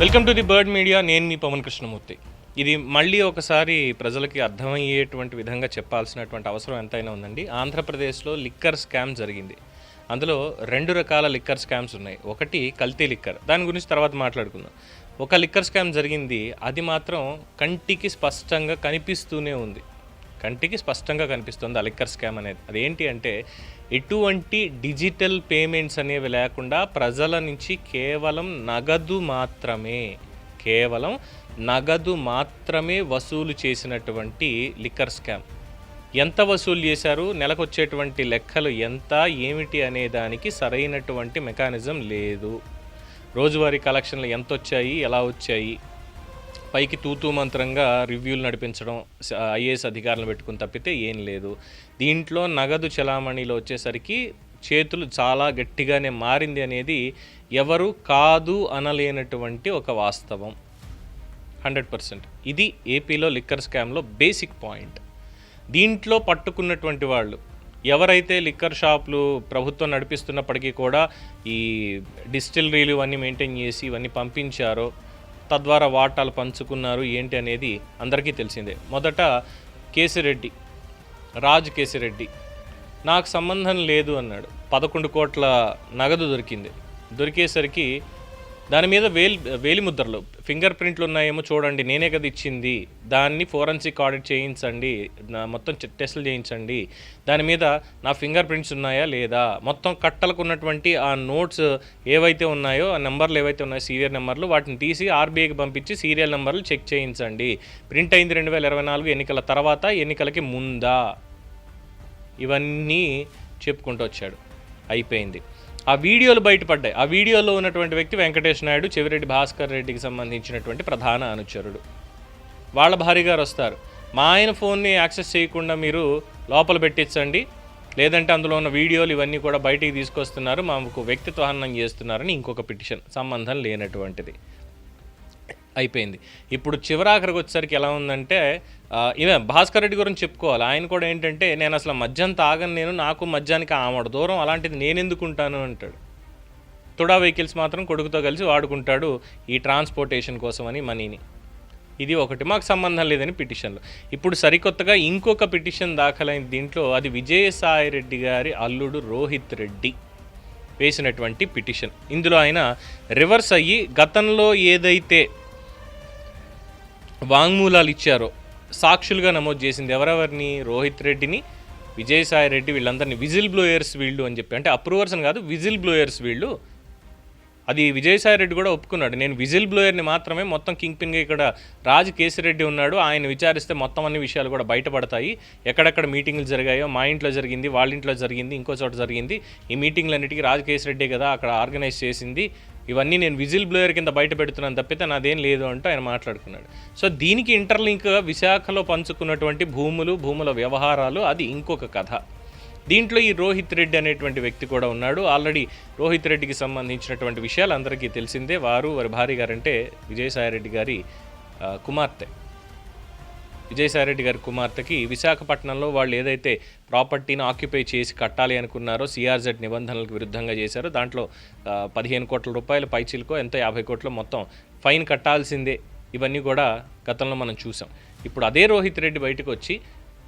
Welcome to the Bird Media. నేను మీ పవన్ కృష్ణమూర్తి. ఇది మళ్ళీ ఒకసారి ప్రజలకి అర్థమయ్యేటువంటి విధంగా చెప్పాల్సినటువంటి అవసరం ఎంతైనా ఉందండి. ఆంధ్రప్రదేశ్లో లిక్కర్ స్కామ్ జరిగింది. అందులో రెండు రకాల లిక్కర్ స్కామ్స్ ఉన్నాయి. ఒకటి కల్తీ లిక్కర్. దాని గురించి తర్వాత మాట్లాడుకుందాం. ఒక లిక్కర్ స్కామ్ జరిగింది. అది మాత్రం కంటికి స్పష్టంగా కనిపిస్తూనే ఉంది. కంటికి స్పష్టంగా కనిపిస్తుంది ఆ లిక్కర్ స్కామ్ అనేది. అదేంటి అంటే ఎటువంటి డిజిటల్ పేమెంట్స్ అనేవి లేకుండా ప్రజల నుంచి కేవలం నగదు మాత్రమే కేవలం నగదు మాత్రమే వసూలు చేసినటువంటి లిక్కర్ స్కామ్. ఎంత వసూలు చేశారు నెలకు వచ్చేటువంటి లెక్కలు ఎంత ఏమిటి అనే దానికి సరైనటువంటి మెకానిజం లేదు. రోజువారీ కలెక్షన్లు ఎంత వచ్చాయి ఎలా వచ్చాయి పైకి తూతూ మంత్రంగా రివ్యూలు నడిపించడం ఐఏఎస్ అధికారులను పెట్టుకుని తప్పితే ఏం లేదు. దీంట్లో నగదు చలామణిలో వచ్చేసరికి చేతులు చాలా గట్టిగానే మారింది అనేది ఎవరు కాదు అనలేనటువంటి ఒక వాస్తవం. Hundred percent. ఇది ఏపీలో లిక్కర్ స్కామ్లో బేసిక్ పాయింట్. దీంట్లో పట్టుకున్నటువంటి వాళ్ళు ఎవరైతే లిక్కర్ షాపులు ప్రభుత్వం నడిపిస్తున్నప్పటికీ కూడా ఈ డిస్టిలరీలు ఇవన్నీ మెయింటైన్ చేసి ఇవన్నీ పంపించారో తద్వారా వాటాలు పంచుకున్నారు ఏంటి అనేది అందరికీ తెలిసిందే. మొదట కేసిరెడ్డి రాజ్ కేసిరెడ్డి. నాకు సంబంధం లేదు అన్నాడు. పదకొండు కోట్ల నగదు దొరికింది. దొరికేసరికి దాని మీద వేలి వేలి ముద్రలు. ఫింగర్ ప్రింట్లు ఉన్నాయేమో చూడండి నేనే కదా ఇచ్చింది. దాన్ని ఫోరెన్సిక్ ఆడిట్ చేయించండి నా మొత్తం చె- టెస్టులు చేయించండి. దాని మీద నా ఫింగర్ ప్రింట్స్ ఉన్నాయా లేదా? మొత్తం కట్టలకు ఉన్నటువంటి ఆ నోట్స్ ఏవైతే ఉన్నాయో ఆ నెంబర్లు ఏవైతే ఉన్నాయో సీరియల్ నెంబర్లు వాటిని తీసి ఆర్బీఐకి పంపించి సీరియల్ నెంబర్లు చెక్ చేయించండి. ప్రింట్ అయింది రెండు వేల ఇరవై నాలుగు ఎన్నికల తర్వాత ఎన్నికలకి ముందా? ఇవన్నీ చెప్పుకుంటూ వచ్చాడు. అయిపోయింది. ఆ వీడియోలు బయటపడ్డాయి. ఆ వీడియోలో ఉన్నటువంటి వ్యక్తి వెంకటేష్ నాయుడు చెవిరెడ్డి భాస్కర్ రెడ్డికి సంబంధించినటువంటి ప్రధాన అనుచరుడు. వాళ్ళ భార్య గారు వస్తారు. మా ఆయన ఫోన్ని యాక్సెస్ చేయకుండా మీరు లోపల పెట్టించండి. లేదంటే అందులో ఉన్న వీడియోలు ఇవన్నీ కూడా బయటికి తీసుకొస్తున్నారు. మాకు వ్యక్తిత్వ హనం చేస్తున్నారని ఇంకొక పిటిషన్. సంబంధం లేనటువంటిది. అయిపోయింది. ఇప్పుడు చివరాఖరికి వచ్చేసరికి ఎలా ఉందంటే ఇవే భాస్కర్ రెడ్డి గురించి చెప్పుకోవాలి. ఆయన కూడా ఏంటంటే నేను అసలు మద్యం తాగను నేను నాకు మద్యానికి ఆమడ దూరం అలాంటిది నేను ఎందుకుంటాను అంటాడు. తుడా వెహికల్స్ మాత్రం కొడుకుతో కలిసి వాడుకుంటాడు ఈ ట్రాన్స్పోర్టేషన్ కోసమని మనీని. ఇది ఒకటి. మాకు సంబంధం లేదని పిటిషన్లు. ఇప్పుడు సరికొత్తగా ఇంకొక పిటిషన్ దాఖలైన దీంట్లో. అది విజయసాయి రెడ్డి గారి అల్లుడు రోహిత్ రెడ్డి వేసినటువంటి పిటిషన్. ఇందులో ఆయన రివర్స్ అయ్యి గతంలో ఏదైతే వాంగ్మూలాలు ఇచ్చారో సాక్షులుగా నమోదు చేసింది ఎవరెవరిని? రోహిత్ రెడ్డిని విజయసాయి రెడ్డి వీళ్ళందరినీ విజిల్ బ్లోయర్స్ వీళ్ళు అని చెప్పి. అంటే అప్రూవర్స్ అని కాదు విజిల్ బ్లోయర్స్ వీళ్ళు అది విజయసాయి రెడ్డి కూడా ఒప్పుకున్నాడు. నేను విజిల్ బ్లోయర్ని మాత్రమే మొత్తం కింగ్ పిన్గా ఇక్కడ రాజు కేసిరెడ్డి ఉన్నాడు. ఆయన విచారిస్తే మొత్తం అన్ని విషయాలు కూడా బయటపడతాయి. ఎక్కడెక్కడ మీటింగ్లు జరిగాయో మా ఇంట్లో జరిగింది వాళ్ళ ఇంట్లో జరిగింది ఇంకో చోట జరిగింది ఈ మీటింగ్లన్నిటికీ రాజు కేసిరెడ్డి కదా అక్కడ ఆర్గనైజ్ చేసింది. ఇవన్నీ నేను విజిల్ బ్లోయర్ కింద బయట పెడుతున్నాను తప్పితే నాదేం లేదు అంటూ ఆయన మాట్లాడుకున్నాడు. సో దీనికి ఇంటర్లింక్ విశాఖలో పంచుకున్నటువంటి భూములు భూముల వ్యవహారాలు అది ఇంకొక కథ. దీంట్లో ఈ రోహిత్ రెడ్డి అనేటువంటి వ్యక్తి కూడా ఉన్నాడు. ఆల్రెడీ రోహిత్ రెడ్డికి సంబంధించినటువంటి విషయాలు అందరికీ తెలిసిందే. వారు వారి భార్య గారంటే విజయసాయిరెడ్డి గారి కుమార్తె. విజయసాయిరెడ్డి గారి కుమార్తెకి విశాఖపట్నంలో వాళ్ళు ఏదైతే ప్రాపర్టీని ఆక్యుపై చేసి కట్టాలి అనుకున్నారో సిఆర్జెడ్ నిబంధనలకు విరుద్ధంగా చేశారో దాంట్లో పదిహేను కోట్ల రూపాయల పైచీలకో ఎంతో యాభై కోట్లు మొత్తం ఫైన్ కట్టాల్సిందే. ఇవన్నీ కూడా గతంలో మనం చూసాం. ఇప్పుడు అదే రోహిత్ రెడ్డి బయటకు వచ్చి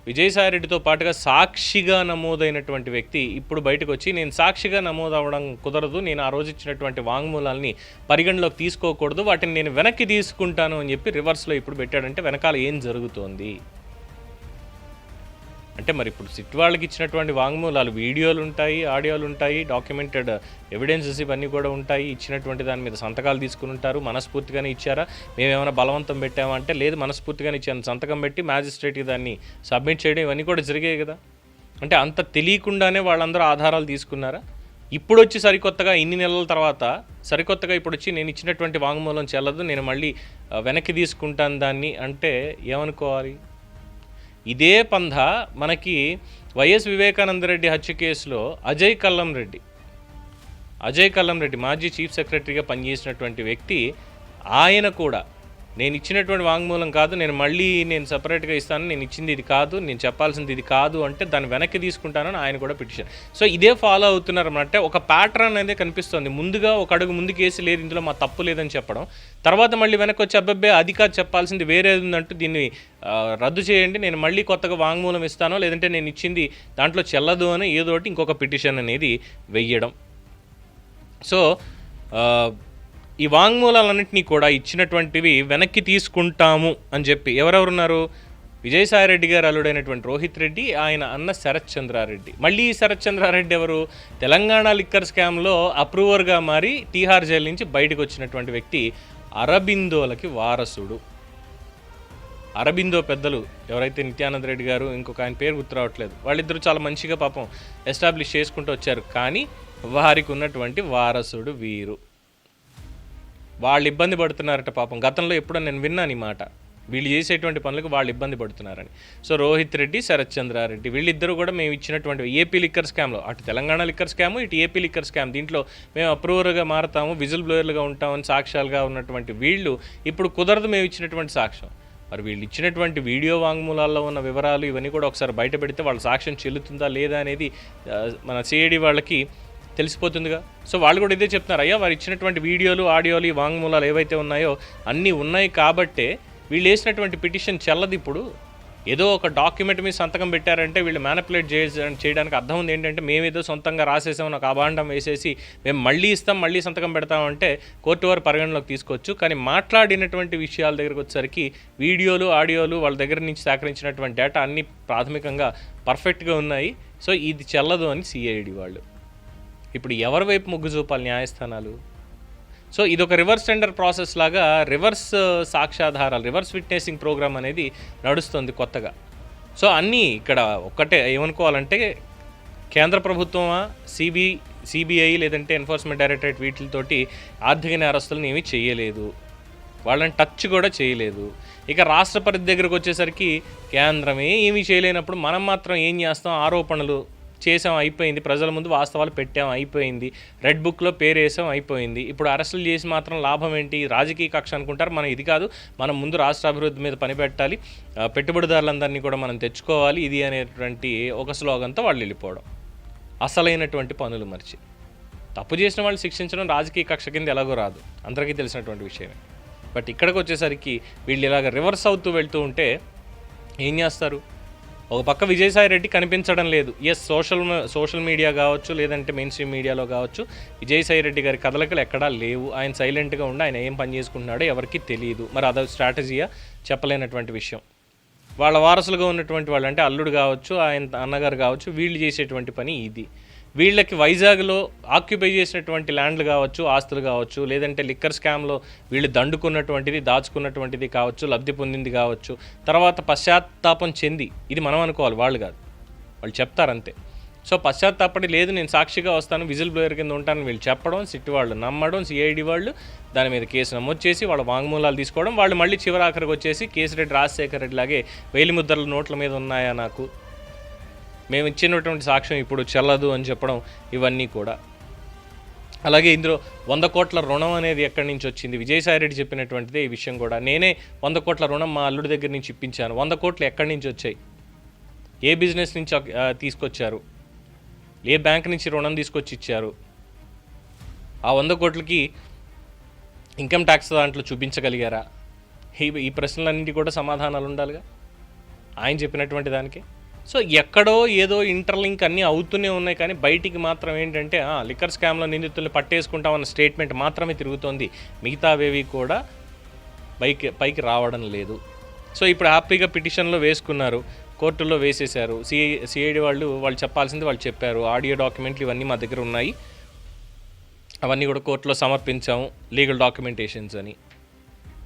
విజయసాయిరెడ్డితో పాటుగా సాక్షిగా నమోదైనటువంటి వ్యక్తి ఇప్పుడు బయటకు వచ్చి నేను సాక్షిగా నమోదు అవ్వడం కుదరదు నేను ఆ రోజు ఇచ్చినటువంటి వాంగ్మూలాల్ని పరిగణలోకి తీసుకోకూడదు వాటిని నేను వెనక్కి తీసుకుంటాను అని చెప్పి రివర్స్లో ఇప్పుడు పెట్టాడంటే వెనకాల ఏం జరుగుతోంది? అంటే మరి ఇప్పుడు సిట్ వాళ్ళకి ఇచ్చినటువంటి వాంగ్మూలాలు వీడియోలు ఉంటాయి ఆడియోలు ఉంటాయి డాక్యుమెంటెడ్ ఎవిడెన్సెస్ ఇవన్నీ కూడా ఉంటాయి. ఇచ్చినటువంటి దాని మీద సంతకాలు తీసుకుని ఉంటారు. మనస్ఫూర్తిగానే ఇచ్చారా? మేమేమైనా బలవంతం పెట్టామా అంటే లేదు మనస్ఫూర్తిగానే ఇచ్చాను సంతకం పెట్టి మ్యాజిస్ట్రేట్కి దాన్ని సబ్మిట్ చేయడం ఇవన్నీ కూడా జరిగాయి కదా? అంటే అంత తెలియకుండానే వాళ్ళందరూ ఆధారాలు తీసుకున్నారా? ఇప్పుడు వచ్చి సరికొత్తగా ఇన్ని నెలల తర్వాత సరికొత్తగా ఇప్పుడు వచ్చి నేను ఇచ్చినటువంటి వాంగ్మూలం చెల్లదు నేను మళ్ళీ వెనక్కి తీసుకుంటాను దాన్ని అంటే ఏమనుకోవాలి? ఇదే పంధ మనకి వైఎస్ వివేకానంద రెడ్డి హత్య కేసులో అజయ్ కల్లం రెడ్డి. అజయ్ కల్లం రెడ్డి మాజీ చీఫ్ సెక్రటరీగా పనిచేసినటువంటి వ్యక్తి ఆయన కూడా నేను ఇచ్చినటువంటి వాంగ్మూలం కాదు నేను మళ్ళీ నేను సపరేట్గా ఇస్తాను నేను ఇచ్చింది ఇది కాదు నేను చెప్పాల్సింది ఇది కాదు అంటే దాన్ని వెనక్కి తీసుకుంటానని ఆయన కూడా పిటిషన్ సో ఇదే ఫాలో అవుతున్నారు అంటే ఒక ప్యాటర్న్ అనేది కనిపిస్తుంది. ముందుగా ఒక అడుగు ముందుకు వేసి లేదు ఇందులో మా తప్పు లేదని చెప్పడం. తర్వాత మళ్ళీ వెనక్కి వచ్చి అబ్బాబ్బే అది కాదు చెప్పాల్సింది వేరే ఉందంటూ దీన్ని రద్దు చేయండి. నేను మళ్ళీ కొత్తగా వాంగ్మూలం ఇస్తానో లేదంటే నేను ఇచ్చింది దాంట్లో చెల్లదు అని ఏదో ఒకటి ఇంకొక పిటిషన్ అనేది వెయ్యడం. సో ఈ వాంగ్మూలాలన్నింటినీ కూడా ఇచ్చినటువంటివి వెనక్కి తీసుకుంటాము అని చెప్పి ఎవరెవరున్నారు? విజయసాయిరెడ్డి గారు అల్లుడైనటువంటి రోహిత్ రెడ్డి ఆయన అన్న శరత్ చంద్రారెడ్డి మళ్ళీ ఈ శరత్ చంద్రారెడ్డి ఎవరు? తెలంగాణ లిక్కర్ స్కామ్లో అప్రూవర్గా మారి తీహార్ జైలు నుంచి బయటకు వచ్చినటువంటి వ్యక్తి అరబిందోలకి వారసుడు. అరబిందో పెద్దలు ఎవరైతే నిత్యానంద రెడ్డి గారు ఇంకొక ఆయన పేరు గుర్తు రావట్లేదు. వాళ్ళిద్దరూ చాలా మంచిగా పాపం ఎస్టాబ్లిష్ చేసుకుంటూ వచ్చారు. కానీ వారికి ఉన్నటువంటి వారసుడు వీరు. వాళ్ళు ఇబ్బంది పడుతున్నారట పాపం. గతంలో ఎప్పుడో నేను విన్నాను ఈ మాట. వీళ్ళు చేసేటువంటి పనులకు వాళ్ళు ఇబ్బంది పడుతున్నారని. సో రోహిత్ రెడ్డి శరత్ చంద్రారెడ్డి వీళ్ళిద్దరూ కూడా మేము ఇచ్చినటువంటి ఏపీ లిక్కర్ స్కామ్లో అటు తెలంగాణ లిక్కర్ స్కామ్ ఇటు ఏపీ లిక్కర్ స్కామ్. దీంట్లో మేము అప్రూవర్గా మారుతాము విజిల్ బ్లోయర్లుగా ఉంటామని సాక్ష్యాలుగా ఉన్నటువంటి వీళ్ళు ఇప్పుడు కుదరదు మేము ఇచ్చినటువంటి సాక్ష్యం. మరి వీళ్ళు ఇచ్చినటువంటి వీడియో వాంగ్మూలాల్లో ఉన్న వివరాలు ఇవన్నీ కూడా ఒకసారి బయట పెడితే వాళ్ళ సాక్ష్యం చెల్లుతుందా లేదా అనేది మన సిఐడి వాళ్ళకి తెలిసిపోతుందిగా. సో వాళ్ళు కూడా ఇదే చెప్తున్నారు అయ్యా వారు ఇచ్చినటువంటి వీడియోలు ఆడియోలు ఈ వాంగ్మూలాలు ఏవైతే ఉన్నాయో అన్నీ ఉన్నాయి కాబట్టే వీళ్ళు వేసినటువంటి పిటిషన్ చెల్లదు ఇప్పుడు. ఏదో ఒక డాక్యుమెంట్ మీద సంతకం పెట్టారంటే వీళ్ళు మ్యానిపులేట్ చేయడానికి అర్థం ఉంది ఏంటంటే మేమేదో సొంతంగా రాసేసాం ఒక అభాండం వేసేసి మేము మళ్ళీ ఇస్తాం మళ్ళీ సంతకం పెడతామంటే కోర్టు వారు పరిగణలోకి తీసుకోవచ్చు. కానీ మాట్లాడినటువంటి విషయాల దగ్గరకు వచ్చేసరికి వీడియోలు ఆడియోలు వాళ్ళ దగ్గర నుంచి సేకరించినటువంటి డేటా అన్నీ ప్రాథమికంగా పర్ఫెక్ట్గా ఉన్నాయి. సో ఇది చెల్లదు అని సిఐడి వాళ్ళు. ఇప్పుడు ఎవరి వైపు మొగ్గు చూపాలి న్యాయస్థానాలు? సో ఇది ఒక రివర్స్ టెండర్ ప్రాసెస్ లాగా రివర్స్ సాక్ష్యాధారాలు రివర్స్ విట్నెసింగ్ ప్రోగ్రామ్ అనేది నడుస్తుంది కొత్తగా. సో అన్నీ ఇక్కడ ఒక్కటే ఏమనుకోవాలంటే కేంద్ర ప్రభుత్వమా సిబి సిబిఐ లేదంటే ఎన్ఫోర్స్మెంట్ డైరెక్టరేట్ వీటితోటి ఆర్థిక నేరస్తులను ఏమీ చేయలేదు. వాళ్ళని టచ్ కూడా చేయలేదు. ఇక రాష్ట్ర పరిధి దగ్గరకు వచ్చేసరికి కేంద్రమే ఏమీ చేయలేనప్పుడు మనం మాత్రం ఏం చేస్తాం? ఆరోపణలు చేసాం అయిపోయింది. ప్రజల ముందు వాస్తవాలు పెట్టాం అయిపోయింది. రెడ్ బుక్లో పేరు వేసాం అయిపోయింది. ఇప్పుడు అరెస్టులు చేసి మాత్రం లాభం ఏంటి? రాజకీయ కక్ష అనుకుంటారు. మనం ఇది కాదు. మనం ముందు రాష్ట్ర అభివృద్ధి మీద పనిపెట్టాలి పెట్టుబడిదారులందరినీ కూడా మనం తెచ్చుకోవాలి. ఇది అనేటువంటి ఒక స్లోగన్తో వాళ్ళు వెళ్ళిపోవడం. అసలైనటువంటి పనులు మర్చి. తప్పు చేసిన వాళ్ళు శిక్షించడం రాజకీయ కక్ష కింద ఎలాగో రాదు. అందరికీ తెలిసినటువంటి విషయమే. బట్ ఇక్కడికి వచ్చేసరికి వీళ్ళు ఇలాగ రివర్స్ అవుతూ వెళ్తూ ఉంటే ఏం చేస్తారు? ఒక పక్క విజయసాయి రెడ్డి కనిపించడం లేదు. ఎస్ సోషల్ సోషల్ మీడియా కావచ్చు లేదంటే మెయిన్ స్ట్రీమ్ మీడియాలో కావచ్చు విజయసాయి రెడ్డి గారి కదలికలు ఎక్కడా లేవు. ఆయన సైలెంట్గా ఉండి ఆయన ఏం పని చేసుకుంటున్నాడో ఎవరికి తెలియదు మరి అదో స్ట్రాటజీయా చెప్పలేనటువంటి విషయం. వాళ్ళ వారసులుగా ఉన్నటువంటి వాళ్ళు అంటే అల్లుడు కావచ్చు ఆయన అన్నగారు కావచ్చు వీళ్ళు చేసేటువంటి పని ఇది. వీళ్ళకి వైజాగ్లో ఆక్యుపై చేసినటువంటి ల్యాండ్లు కావచ్చు ఆస్తులు కావచ్చు లేదంటే లిక్కర్ స్కామ్లో వీళ్ళు దండుకున్నటువంటిది దాచుకున్నటువంటిది కావచ్చు లబ్ధి పొందింది కావచ్చు తర్వాత పశ్చాత్తాపం చెంది ఇది మనం అనుకోవాలి వాళ్ళు కాదు. వాళ్ళు చెప్తారంతే. సో పశ్చాత్తాపడి లేదు నేను సాక్షిగా వస్తాను విజిల్ బ్లోయర్ కింద ఉంటానని వీళ్ళు చెప్పడం సిట్ వాళ్ళు నమ్మడం సిఐడి వాళ్ళు దాని మీద కేసు నమోదు చేసి వాళ్ళ వాంగ్మూలాలు తీసుకోవడం వాళ్ళు మళ్ళీ చివరాఖరికి వచ్చేసి కేసిరెడ్డి రాజశేఖర రెడ్డి లాగే వేలిముద్రల నోట్ల మీద ఉన్నాయా నాకు? మేము ఇచ్చినటువంటి సాక్ష్యం ఇప్పుడు చెల్లదు అని చెప్పడం ఇవన్నీ కూడా. అలాగే ఇందులో వంద కోట్ల రుణం అనేది ఎక్కడి నుంచి వచ్చింది? విజయసాయిరెడ్డి చెప్పినటువంటిదే ఈ విషయం కూడా. నేనే వంద కోట్ల రుణం మా అల్లుడి దగ్గర నుంచి ఇప్పించాను. వంద కోట్లు ఎక్కడి నుంచి వచ్చాయి? ఏ బిజినెస్ నుంచి తీసుకొచ్చారు? ఏ బ్యాంక్ నుంచి రుణం తీసుకొచ్చి ఇచ్చారు? ఆ వంద కోట్లకి ఇన్కమ్ ట్యాక్స్ దాంట్లో చూపించగలిగారా? ఈ ఈ ప్రశ్నలన్నింటి కూడా సమాధానాలు ఉండాలిగా? ఆయన చెప్పినటువంటి దానికి? సో ఎక్కడో ఏదో ఇంటర్లింక్ అన్నీ అవుతూనే ఉన్నాయి కానీ బయటికి మాత్రం ఏంటంటే ఆ, లిక్కర్ స్కామ్లో నిందితుల్ని పట్టేసుకుంటామన్న స్టేట్మెంట్ మాత్రమే తిరుగుతోంది. మిగతావేవి కూడా పైకి పైకి రావడం లేదు. సో ఇప్పుడు హ్యాపీగా పిటిషన్లో వేసుకున్నారు. కోర్టులో వేసేశారు. సిఐ సిఐడి వాళ్ళు వాళ్ళు చెప్పాల్సింది వాళ్ళు చెప్పారు. ఆడియో డాక్యుమెంట్లు ఇవన్నీ మా దగ్గర ఉన్నాయి. అవన్నీ కూడా కోర్టులో సమర్పించాము లీగల్ డాక్యుమెంటేషన్స్ అని.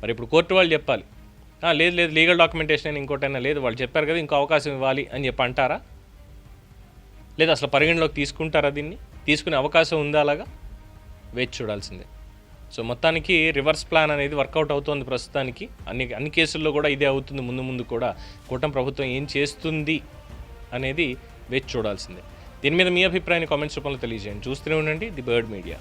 మరి ఇప్పుడు కోర్టు వాళ్ళు చెప్పాలి. లేదు లేదు లీగల్ డాక్యుమెంటేషన్ అని ఇంకోటైనా లేదు. వాళ్ళు చెప్పారు కదా ఇంకో అవకాశం ఇవ్వాలి అని చెప్పి అంటారా? లేదా అసలు పరిగణలోకి తీసుకుంటారా దీన్ని? తీసుకునే అవకాశం ఉందా అలాగా? వేచి చూడాల్సిందే. సో మొత్తానికి రివర్స్ ప్లాన్ అనేది వర్కౌట్ అవుతోంది ప్రస్తుతానికి. అన్ని అన్ని కేసుల్లో కూడా ఇదే అవుతుంది ముందు ముందు కూడా. కూటమి ప్రభుత్వం ఏం చేస్తుంది అనేది వేచి చూడాల్సిందే. దీని మీద మీ అభిప్రాయాన్ని కామెంట్స్ రూపంలో తెలియజేయండి. చూస్తూనే ఉండండి ది బర్డ్ మీడియా.